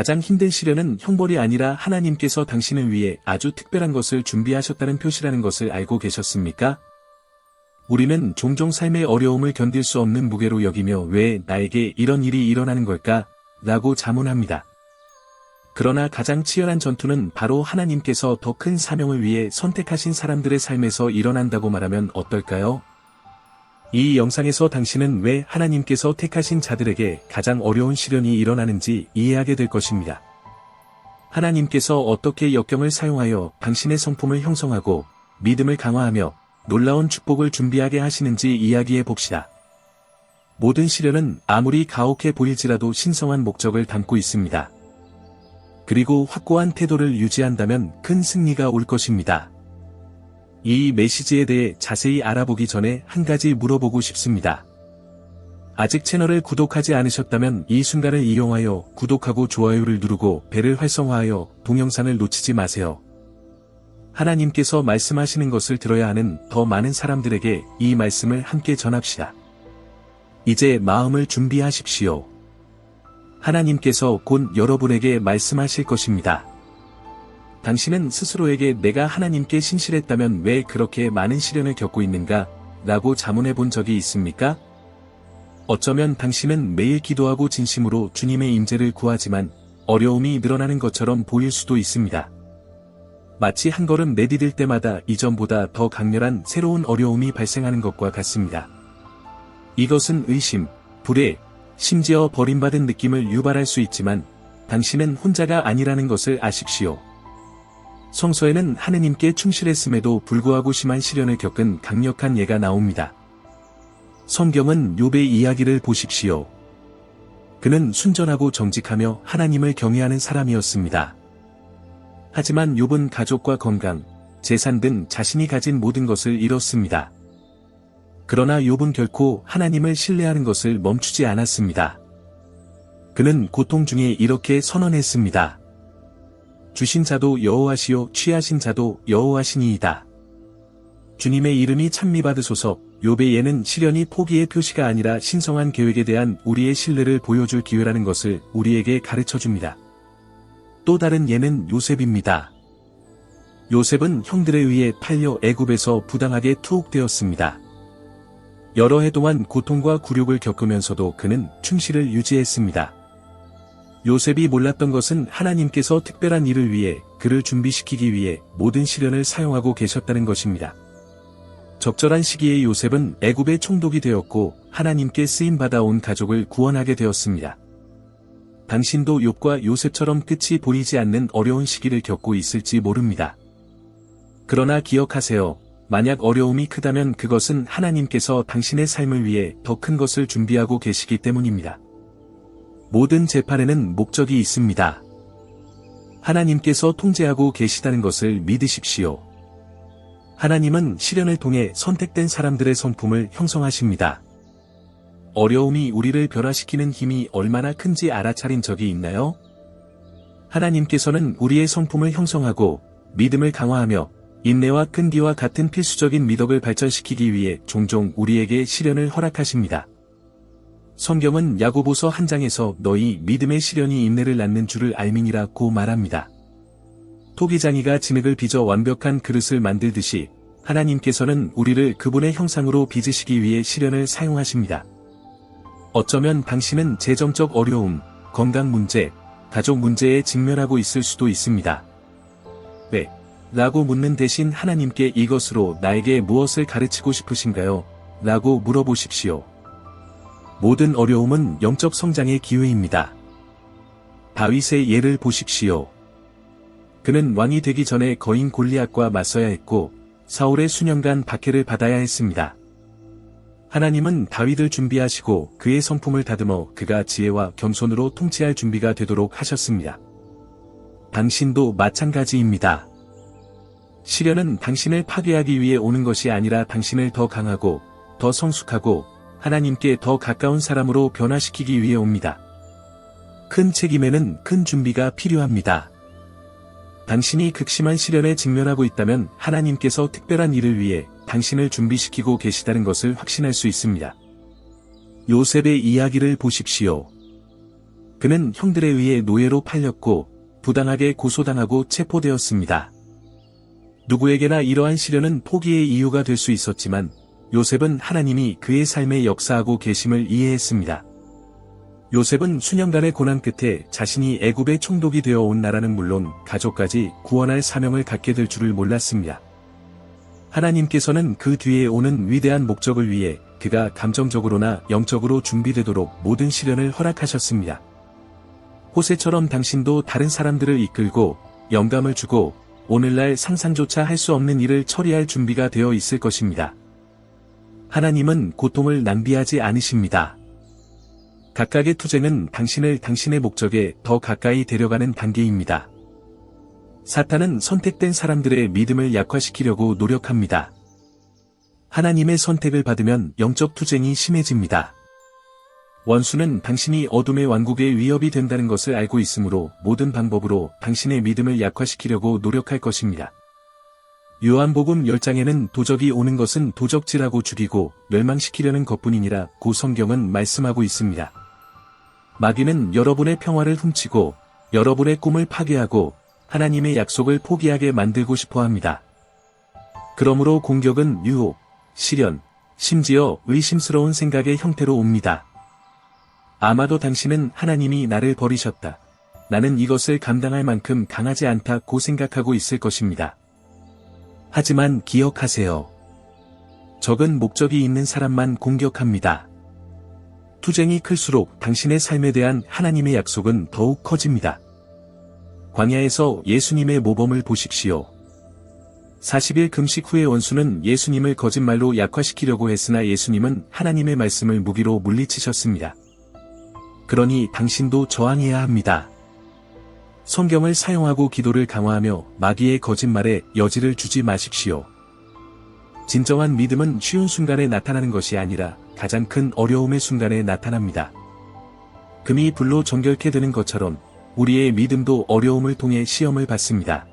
가장 힘든 시련은 형벌이 아니라 하나님께서 당신을 위해 아주 특별한 것을 준비하셨다는 표시라는 것을 알고 계셨습니까? 우리는 종종 삶의 어려움을 견딜 수 없는 무게로 여기며 왜 나에게 이런 일이 일어나는 걸까? 라고 자문합니다. 그러나 가장 치열한 전투는 바로 하나님께서 더 큰 사명을 위해 선택하신 사람들의 삶에서 일어난다고 말하면 어떨까요? 이 영상에서 당신은 왜 하나님께서 택하신 자들에게 가장 어려운 시련이 일어나는지 이해하게 될 것입니다. 하나님께서 어떻게 역경을 사용하여 당신의 성품을 형성하고 믿음을 강화하며 놀라운 축복을 준비하게 하시는지 이야기해 봅시다. 모든 시련은 아무리 가혹해 보일지라도 신성한 목적을 담고 있습니다. 그리고 확고한 태도를 유지한다면 큰 승리가 올 것입니다. 이 메시지에 대해 자세히 알아보기 전에 한 가지 물어보고 싶습니다. 아직 채널을 구독하지 않으셨다면 이 순간을 이용하여 구독하고 좋아요를 누르고 벨을 활성화하여 동영상을 놓치지 마세요. 하나님께서 말씀하시는 것을 들어야 하는 더 많은 사람들에게 이 말씀을 함께 전합시다. 이제 마음을 준비하십시오. 하나님께서 곧 여러분에게 말씀하실 것입니다. 당신은 스스로에게 내가 하나님께 신실했다면 왜 그렇게 많은 시련을 겪고 있는가? 라고 자문해 본 적이 있습니까? 어쩌면 당신은 매일 기도하고 진심으로 주님의 임재를 구하지만 어려움이 늘어나는 것처럼 보일 수도 있습니다. 마치 한 걸음 내디딜 때마다 이전보다 더 강렬한 새로운 어려움이 발생하는 것과 같습니다. 이것은 의심, 불의, 심지어 버림받은 느낌을 유발할 수 있지만 당신은 혼자가 아니라는 것을 아십시오. 성서에는 하느님께 충실했음에도 불구하고 심한 시련을 겪은 강력한 예가 나옵니다. 성경은 욥의 이야기를 보십시오. 그는 순전하고 정직하며 하나님을 경외하는 사람이었습니다. 하지만 욥은 가족과 건강, 재산 등 자신이 가진 모든 것을 잃었습니다. 그러나 욥은 결코 하나님을 신뢰하는 것을 멈추지 않았습니다. 그는 고통 중에 이렇게 선언했습니다. 주신 자도 여호와시요 취하신 자도 여호와시니이다. 주님의 이름이 찬미받으소서 욥의 예는 시련이 포기의 표시가 아니라 신성한 계획에 대한 우리의 신뢰를 보여줄 기회라는 것을 우리에게 가르쳐 줍니다. 또 다른 예는 요셉입니다. 요셉은 형들에 의해 팔려 애굽에서 부당하게 투옥되었습니다. 여러 해 동안 고통과 굴욕을 겪으면서도 그는 충실을 유지했습니다. 요셉이 몰랐던 것은 하나님께서 특별한 일을 위해 그를 준비시키기 위해 모든 시련을 사용하고 계셨다는 것입니다. 적절한 시기에 요셉은 애굽의 총독이 되었고 하나님께 쓰임 받아 온 가족을 구원하게 되었습니다. 당신도 욥과 요셉처럼 끝이 보이지 않는 어려운 시기를 겪고 있을지 모릅니다. 그러나 기억하세요. 만약 어려움이 크다면 그것은 하나님께서 당신의 삶을 위해 더 큰 것을 준비하고 계시기 때문입니다. 모든 재판에는 목적이 있습니다. 하나님께서 통제하고 계시다는 것을 믿으십시오. 하나님은 시련을 통해 선택된 사람들의 성품을 형성하십니다. 어려움이 우리를 변화시키는 힘이 얼마나 큰지 알아차린 적이 있나요? 하나님께서는 우리의 성품을 형성하고 믿음을 강화하며 인내와 끈기와 같은 필수적인 미덕을 발전시키기 위해 종종 우리에게 시련을 허락하십니다. 성경은 야고보서 한 장에서 너희 믿음의 시련이 인내를 낳는 줄을 알민이라고 말합니다. 토기장이가 진흙을 빚어 완벽한 그릇을 만들듯이 하나님께서는 우리를 그분의 형상으로 빚으시기 위해 시련을 사용하십니다. 어쩌면 당신은 재정적 어려움, 건강 문제, 가족 문제에 직면하고 있을 수도 있습니다. 왜? 라고 묻는 대신 하나님께 이것으로 나에게 무엇을 가르치고 싶으신가요? 라고 물어보십시오. 모든 어려움은 영적 성장의 기회입니다. 다윗의 예를 보십시오. 그는 왕이 되기 전에 거인 골리앗과 맞서야 했고 사울의 수년간 박해를 받아야 했습니다. 하나님은 다윗을 준비하시고 그의 성품을 다듬어 그가 지혜와 겸손으로 통치할 준비가 되도록 하셨습니다. 당신도 마찬가지입니다. 시련은 당신을 파괴하기 위해 오는 것이 아니라 당신을 더 강하고 더 성숙하고 하나님께 더 가까운 사람으로 변화시키기 위해 옵니다. 큰 책임에는 큰 준비가 필요합니다. 당신이 극심한 시련에 직면하고 있다면 하나님께서 특별한 일을 위해 당신을 준비시키고 계시다는 것을 확신할 수 있습니다. 요셉의 이야기를 보십시오. 그는 형들에 의해 노예로 팔렸고 부당하게 고소당하고 체포되었습니다. 누구에게나 이러한 시련은 포기의 이유가 될 수 있었지만 요셉은 하나님이 그의 삶에 역사하고 계심을 이해했습니다. 요셉은 수년간의 고난 끝에 자신이 애굽의 총독이 되어 온 나라는 물론 가족까지 구원할 사명을 갖게 될 줄을 몰랐습니다. 하나님께서는 그 뒤에 오는 위대한 목적을 위해 그가 감정적으로나 영적으로 준비되도록 모든 시련을 허락하셨습니다. 호세처럼 당신도 다른 사람들을 이끌고 영감을 주고 오늘날 상상조차 할 수 없는 일을 처리할 준비가 되어 있을 것입니다. 하나님은 고통을 낭비하지 않으십니다. 각각의 투쟁은 당신을 당신의 목적에 더 가까이 데려가는 단계입니다. 사탄은 선택된 사람들의 믿음을 약화시키려고 노력합니다. 하나님의 선택을 받으면 영적 투쟁이 심해집니다. 원수는 당신이 어둠의 왕국의 위협이 된다는 것을 알고 있으므로 모든 방법으로 당신의 믿음을 약화시키려고 노력할 것입니다. 요한복음 10장에는 도적이 오는 것은 도적질하고 죽이고 멸망시키려는 것뿐이니라 고 성경은 말씀하고 있습니다. 마귀는 여러분의 평화를 훔치고 여러분의 꿈을 파괴하고 하나님의 약속을 포기하게 만들고 싶어 합니다. 그러므로 공격은 유혹, 시련, 심지어 의심스러운 생각의 형태로 옵니다. 아마도 당신은 하나님이 나를 버리셨다. 나는 이것을 감당할 만큼 강하지 않다고 생각하고 있을 것입니다. 하지만 기억하세요. 적은 목적이 있는 사람만 공격합니다. 투쟁이 클수록 당신의 삶에 대한 하나님의 약속은 더욱 커집니다. 광야에서 예수님의 모범을 보십시오. 40일 금식 후의 원수는 예수님을 거짓말로 약화시키려고 했으나 예수님은 하나님의 말씀을 무기로 물리치셨습니다. 그러니 당신도 저항해야 합니다. 성경을 사용하고 기도를 강화하며 마귀의 거짓말에 여지를 주지 마십시오. 진정한 믿음은 쉬운 순간에 나타나는 것이 아니라 가장 큰 어려움의 순간에 나타납니다. 금이 불로 정결케 되는 것처럼 우리의 믿음도 어려움을 통해 시험을 받습니다.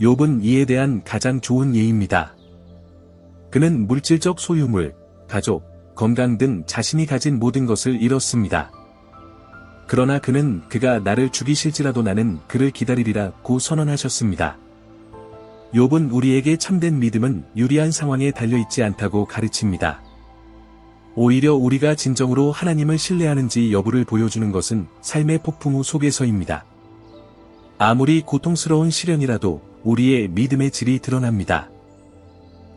욥은 이에 대한 가장 좋은 예입니다. 그는 물질적 소유물, 가족, 건강 등 자신이 가진 모든 것을 잃었습니다. 그러나 그는 그가 나를 죽이실지라도 나는 그를 기다리리라 고 선언하셨습니다. 욥은 우리에게 참된 믿음은 유리한 상황에 달려있지 않다고 가르칩니다. 오히려 우리가 진정으로 하나님을 신뢰하는지 여부를 보여주는 것은 삶의 폭풍 우 속에서입니다. 아무리 고통스러운 시련이라도 우리의 믿음의 질이 드러납니다.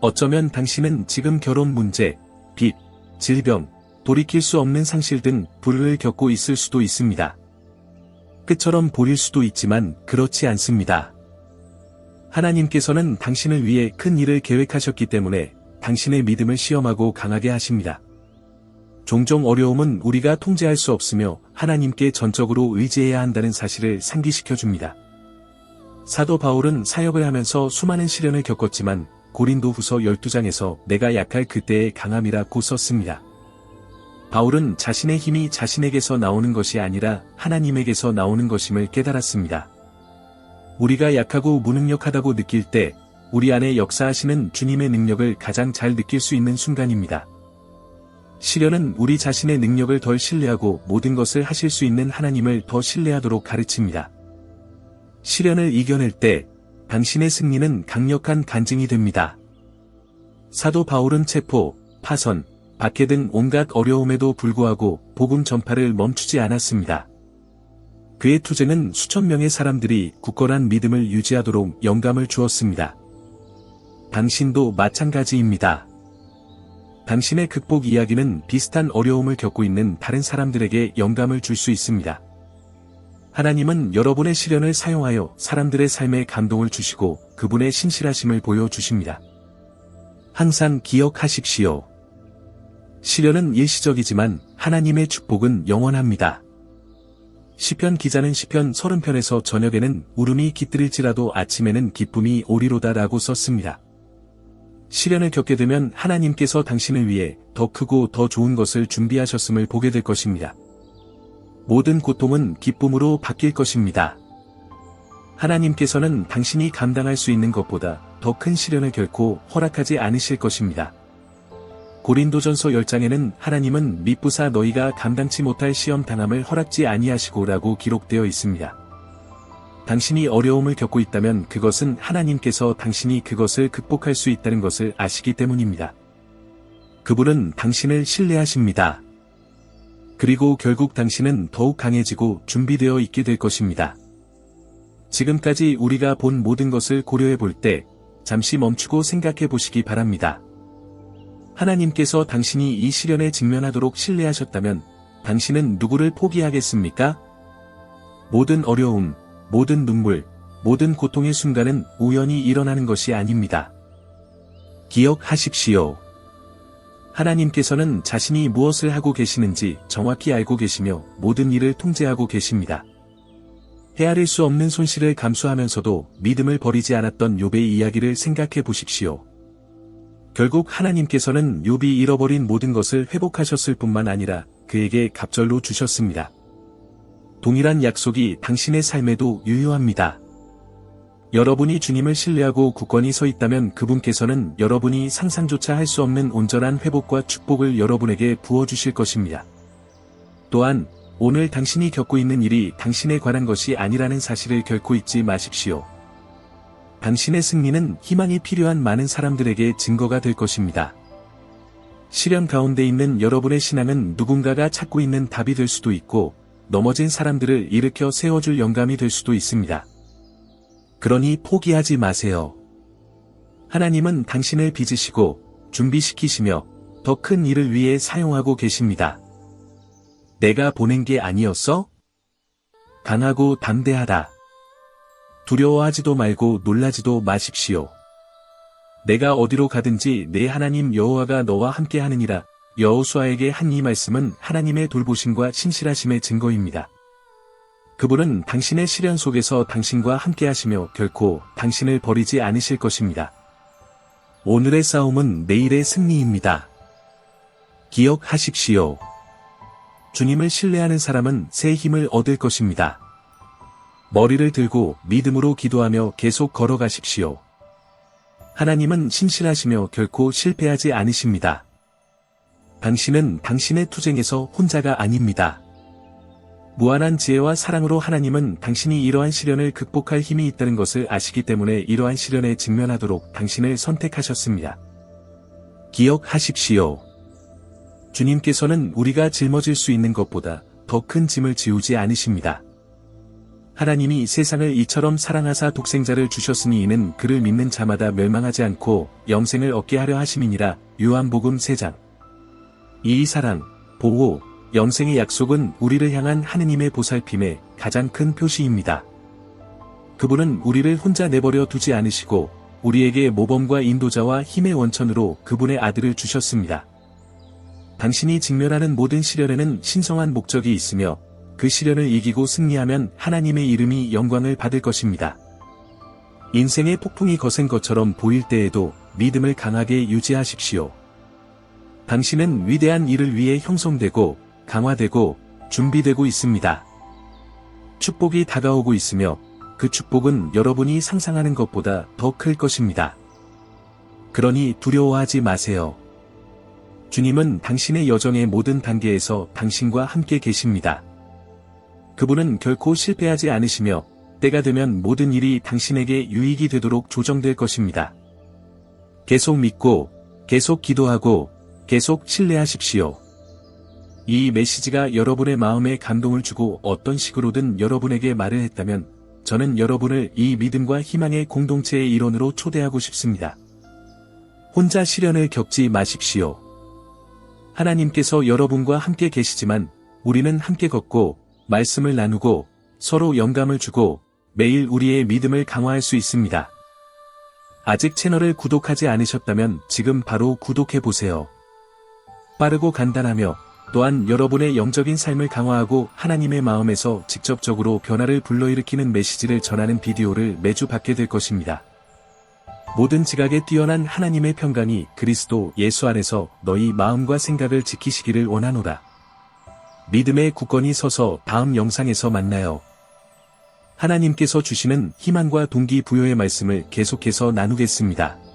어쩌면 당신은 지금 결혼 문제, 빚, 질병, 돌이킬 수 없는 상실 등 불을 겪고 있을 수도 있습니다. 끝처럼 보일 수도 있지만 그렇지 않습니다. 하나님께서는 당신을 위해 큰 일을 계획하셨기 때문에 당신의 믿음을 시험하고 강하게 하십니다. 종종 어려움은 우리가 통제할 수 없으며 하나님께 전적으로 의지해야 한다는 사실을 상기시켜 줍니다. 사도 바울은 사역을 하면서 수많은 시련을 겪었지만 고린도 후서 12장에서 내가 약할 그때의 강함이라고 썼습니다. 바울은 자신의 힘이 자신에게서 나오는 것이 아니라 하나님에게서 나오는 것임을 깨달았습니다. 우리가 약하고 무능력하다고 느낄 때 우리 안에 역사하시는 주님의 능력을 가장 잘 느낄 수 있는 순간입니다. 시련은 우리 자신의 능력을 덜 신뢰하고 모든 것을 하실 수 있는 하나님을 더 신뢰하도록 가르칩니다. 시련을 이겨낼 때 당신의 승리는 강력한 간증이 됩니다. 사도 바울은 체포, 파선, 박해 등 온갖 어려움에도 불구하고 복음 전파를 멈추지 않았습니다. 그의 투쟁은 수천 명의 사람들이 굳건한 믿음을 유지하도록 영감을 주었습니다. 당신도 마찬가지입니다. 당신의 극복 이야기는 비슷한 어려움을 겪고 있는 다른 사람들에게 영감을 줄 수 있습니다. 하나님은 여러분의 시련을 사용하여 사람들의 삶에 감동을 주시고 그분의 신실하심을 보여주십니다. 항상 기억하십시오. 시련은 일시적이지만 하나님의 축복은 영원합니다. 시편 기자는 시편 30편에서 저녁에는 울음이 깃들일지라도 아침에는 기쁨이 오리로다라고 썼습니다. 시련을 겪게 되면 하나님께서 당신을 위해 더 크고 더 좋은 것을 준비하셨음을 보게 될 것입니다. 모든 고통은 기쁨으로 바뀔 것입니다. 하나님께서는 당신이 감당할 수 있는 것보다 더 큰 시련을 결코 허락하지 않으실 것입니다. 고린도전서 10장에는 하나님은 미쁘사 너희가 감당치 못할 시험 당함을 허락지 아니하시고라고 기록되어 있습니다. 당신이 어려움을 겪고 있다면 그것은 하나님께서 당신이 그것을 극복할 수 있다는 것을 아시기 때문입니다. 그분은 당신을 신뢰하십니다. 그리고 결국 당신은 더욱 강해지고 준비되어 있게 될 것입니다. 지금까지 우리가 본 모든 것을 고려해 볼 때 잠시 멈추고 생각해 보시기 바랍니다. 하나님께서 당신이 이 시련에 직면하도록 신뢰하셨다면 당신은 누구를 포기하겠습니까? 모든 어려움, 모든 눈물, 모든 고통의 순간은 우연히 일어나는 것이 아닙니다. 기억하십시오. 하나님께서는 자신이 무엇을 하고 계시는지 정확히 알고 계시며 모든 일을 통제하고 계십니다. 헤아릴 수 없는 손실을 감수하면서도 믿음을 버리지 않았던 욥의 이야기를 생각해 보십시오. 결국 하나님께서는 욥이 잃어버린 모든 것을 회복하셨을 뿐만 아니라 그에게 갑절로 주셨습니다. 동일한 약속이 당신의 삶에도 유효합니다. 여러분이 주님을 신뢰하고 굳건히 서 있다면 그분께서는 여러분이 상상조차 할 수 없는 온전한 회복과 축복을 여러분에게 부어주실 것입니다. 또한 오늘 당신이 겪고 있는 일이 당신에 관한 것이 아니라는 사실을 결코 잊지 마십시오. 당신의 승리는 희망이 필요한 많은 사람들에게 증거가 될 것입니다. 시련 가운데 있는 여러분의 신앙은 누군가가 찾고 있는 답이 될 수도 있고, 넘어진 사람들을 일으켜 세워줄 영감이 될 수도 있습니다. 그러니 포기하지 마세요. 하나님은 당신을 빚으시고, 준비시키시며, 더 큰 일을 위해 사용하고 계십니다. 내가 보낸 게 아니었어? 강하고 담대하다. 두려워하지도 말고 놀라지도 마십시오. 내가 어디로 가든지 내 하나님 여호와가 너와 함께 하느니라. 여호수아에게 한 이 말씀은 하나님의 돌보심과 신실하심의 증거입니다. 그분은 당신의 시련 속에서 당신과 함께 하시며 결코 당신을 버리지 않으실 것입니다. 오늘의 싸움은 내일의 승리입니다. 기억하십시오. 주님을 신뢰하는 사람은 새 힘을 얻을 것입니다. 머리를 들고 믿음으로 기도하며 계속 걸어가십시오. 하나님은 신실하시며 결코 실패하지 않으십니다. 당신은 당신의 투쟁에서 혼자가 아닙니다. 무한한 지혜와 사랑으로 하나님은 당신이 이러한 시련을 극복할 힘이 있다는 것을 아시기 때문에 이러한 시련에 직면하도록 당신을 선택하셨습니다. 기억하십시오. 주님께서는 우리가 짊어질 수 있는 것보다 더 큰 짐을 지우지 않으십니다. 하나님이 세상을 이처럼 사랑하사 독생자를 주셨으니 이는 그를 믿는 자마다 멸망하지 않고 영생을 얻게 하려 하심이니라 요한복음 3장 이 사랑, 보호, 영생의 약속은 우리를 향한 하느님의 보살핌의 가장 큰 표시입니다. 그분은 우리를 혼자 내버려 두지 않으시고 우리에게 모범과 인도자와 힘의 원천으로 그분의 아들을 주셨습니다. 당신이 직면하는 모든 시련에는 신성한 목적이 있으며 그 시련을 이기고 승리하면 하나님의 이름이 영광을 받을 것입니다. 인생의 폭풍이 거센 것처럼 보일 때에도 믿음을 강하게 유지하십시오. 당신은 위대한 일을 위해 형성되고 강화되고 준비되고 있습니다. 축복이 다가오고 있으며 그 축복은 여러분이 상상하는 것보다 더 클 것입니다. 그러니 두려워하지 마세요. 주님은 당신의 여정의 모든 단계에서 당신과 함께 계십니다. 그분은 결코 실패하지 않으시며 때가 되면 모든 일이 당신에게 유익이 되도록 조정될 것입니다. 계속 믿고, 계속 기도하고, 계속 신뢰하십시오. 이 메시지가 여러분의 마음에 감동을 주고 어떤 식으로든 여러분에게 말을 했다면 저는 여러분을 이 믿음과 희망의 공동체의 일원으로 초대하고 싶습니다. 혼자 시련을 겪지 마십시오. 하나님께서 여러분과 함께 계시지만 우리는 함께 걷고 말씀을 나누고 서로 영감을 주고 매일 우리의 믿음을 강화할 수 있습니다. 아직 채널을 구독하지 않으셨다면 지금 바로 구독해 보세요. 빠르고 간단하며 또한 여러분의 영적인 삶을 강화하고 하나님의 마음에서 직접적으로 변화를 불러일으키는 메시지를 전하는 비디오를 매주 받게 될 것입니다. 모든 지각에 뛰어난 하나님의 평강이 그리스도 예수 안에서 너희 마음과 생각을 지키시기를 원하노라. 믿음의 굳건히 서서 다음 영상에서 만나요. 하나님께서 주시는 희망과 동기부여의 말씀을 계속해서 나누겠습니다.